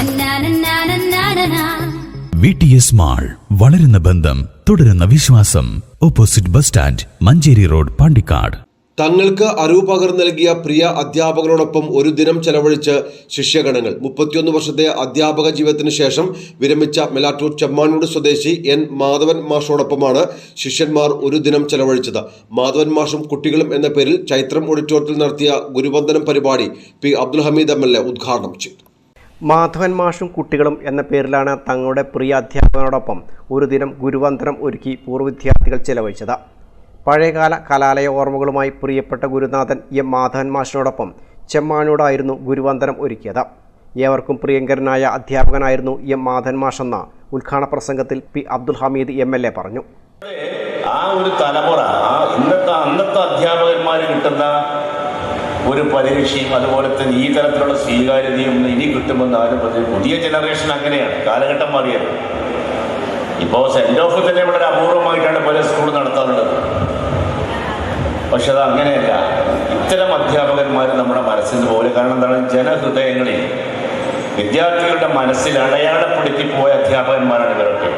നന്നാനന്നാനന്നാനനാ. V T S mall വളരുന്ന ബന്ധം തുടരുന്ന വിശ്വാസം. Opposite bus stand Manjeri road Pandikkad. തങ്ങൾക്ക് അറിവ് പകർന്നു നൽകിയ പ്രിയ അധ്യാപകരോടൊപ്പം ഒരു ദിനം ചെലവഴിച്ച് ശിഷ്യഗണങ്ങൾ. മുപ്പത്തിയൊന്ന് വർഷത്തെ അധ്യാപക ജീവിതത്തിന് ശേഷം വിരമിച്ച മെലാറ്റൂർ ചെമ്മാനൂട് സ്വദേശി എൻ മാധവൻ മാഷോടൊപ്പമാണ് ശിഷ്യന്മാർ ഒരു ദിനം ചെലവഴിച്ചത്. മാധവൻ മാഷും കുട്ടികളും എന്ന പേരിൽ ചൈത്രം ഓഡിറ്റോറിയത്തിൽ നടത്തിയ ഗുരുവന്ദനം പരിപാടി P Abdul Hameed M L A ഉദ്ഘാടനം ചെയ്തു. മാധവൻ മാഷും കുട്ടികളും എന്ന പേരിലാണ് തങ്ങളുടെ പ്രിയ അധ്യാപകനോടൊപ്പം ഒരു ദിനം ഗുരുവന്ദനം ഒരുക്കി പൂർവ വിദ്യാർത്ഥികൾ ചെലവഴിച്ചത്. പഴയകാല കലാലയ ഓർമ്മകളുമായി പ്രിയപ്പെട്ട ഗുരുനാഥൻ എം മാധവൻ മാഷിനോടൊപ്പം ചെമ്മാനോടായിരുന്നു ഗുരുവന്ദനം ഒരുക്കിയത്. ഏവർക്കും പ്രിയങ്കരനായ അധ്യാപകനായിരുന്നു എം മാധവൻ മാഷെന്ന ഉദ്ഘാടന പ്രസംഗത്തിൽ P Abdul Hameed M L A പറഞ്ഞു. ആ ഒരു തലമുറ ഇന്നത്തെ അന്നത്തെ അധ്യാപകന്മാർ കിട്ടുന്ന ഒരു പരീക്ഷയും അതുപോലെ തന്നെ ഈ തരത്തിലുള്ള സ്വീകാര്യതയും ഇനി കിട്ടുമെന്ന് ആരും പറഞ്ഞു പുതിയ ജനറേഷൻ അങ്ങനെയാണ്. കാലഘട്ടം മാറിയത്. ഇപ്പോൾ സെന്റ് ഓഫ് തന്നെ വളരെ അപൂർവമായിട്ടാണ് പല സ്കൂൾ നടത്താറുള്ളത്. പക്ഷെ അത് അങ്ങനെയല്ല. ഇത്തരം അധ്യാപകന്മാർ നമ്മുടെ മനസ്സിൽ പോലെ കാരണം എന്താണ്? ജനഹൃദയങ്ങളിൽ വിദ്യാർത്ഥികളുടെ മനസ്സിൽ അടയാളപ്പെടുത്തി പോയ അധ്യാപകന്മാരാണ് ഇവരൊക്കെ.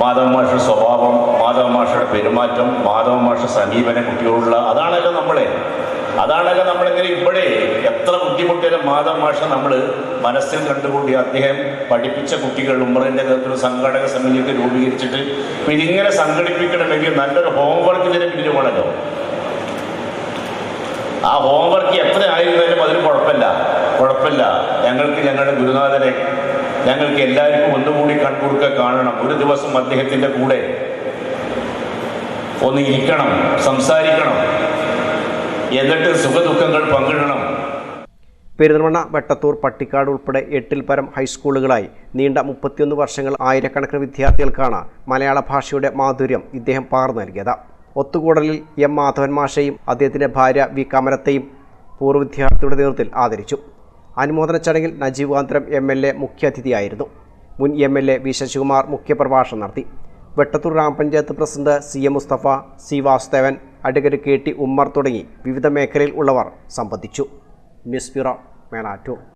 മാധവ മാഷ സ്വഭാവം മാധവ മാഷയുടെ പെരുമാറ്റം മാധവ മാഷ സമീപനം കുട്ടികളുള്ള അതാണല്ലോ നമ്മളെ. അതാണല്ലോ നമ്മളിങ്ങനെ ഇവിടെ എത്ര ബുദ്ധിമുട്ടിയാലും മാധവ മാഷ നമ്മൾ മനസ്സിൽ കണ്ടുകൂടി അദ്ദേഹം പഠിപ്പിച്ച കുട്ടികൾ ഉമ്മറിന്റെ നേതൃത്വത്തിൽ സംഘാടക സമിതിയൊക്കെ രൂപീകരിച്ചിട്ട് ഇതിങ്ങനെ സംഘടിപ്പിക്കണമെങ്കിൽ നല്ലൊരു ഹോംവർക്ക് ഇതിന് പിന്നിൽ വേണമല്ലോ ആ ഹോംവർക്ക് എത്ര ആയിരുന്നാലും അതിന് കുഴപ്പമില്ല. കുഴപ്പമില്ല. ഞങ്ങൾക്ക് ഞങ്ങളുടെ ഗുരുനാഥനെ ഞങ്ങൾക്ക് എല്ലാവർക്കും ഒന്നുകൂടി കൺകുറുക്കെ കാണണം. ഒരു ദിവസം അദ്ദേഹത്തിന്റെ കൂടെ ഒന്ന് ഇരിക്കണം സംസാരിക്കണം. എന്നിട്ട് സുഖദുഃഖങ്ങൾ പങ്കിടണം. പെരുന്തൽമണ്ണ വെട്ടത്തൂർ പട്ടിക്കാട് ഉൾപ്പെടെ എട്ടിൽ പരം ഹൈസ്കൂളുകളായി നീണ്ട മുപ്പത്തിയൊന്ന് വർഷങ്ങൾ ആയിരക്കണക്കിന് വിദ്യാർത്ഥികൾക്കാണ് മലയാള ഭാഷയുടെ മാധുര്യം ഇദ്ദേഹം പകർന്നു നൽകിയത്. ഒത്തുകൂടലിൽ എം മാധവൻ മാഷയും അദ്ദേഹത്തിന്റെ ഭാര്യ വി കമലത്തെയും പൂർവ വിദ്യാർത്ഥിയുടെ നേതൃത്വത്തിൽ ആദരിച്ചു. അനുമോദന ചടങ്ങിൽ Najeeb Antharam M L A മുഖ്യാതിഥിയായിരുന്നു മുൻ M L A V Sasikumar മുഖ്യപ്രഭാഷണം നടത്തി. വെട്ടത്തൂർ ഗ്രാമപഞ്ചായത്ത് president C M Mustafa C Vasudevan advocate K T Ummer തുടങ്ങി വിവിധ മേഖലയിൽ ഉള്ളവർ സംബന്ധിച്ചു. News bureau Melattur.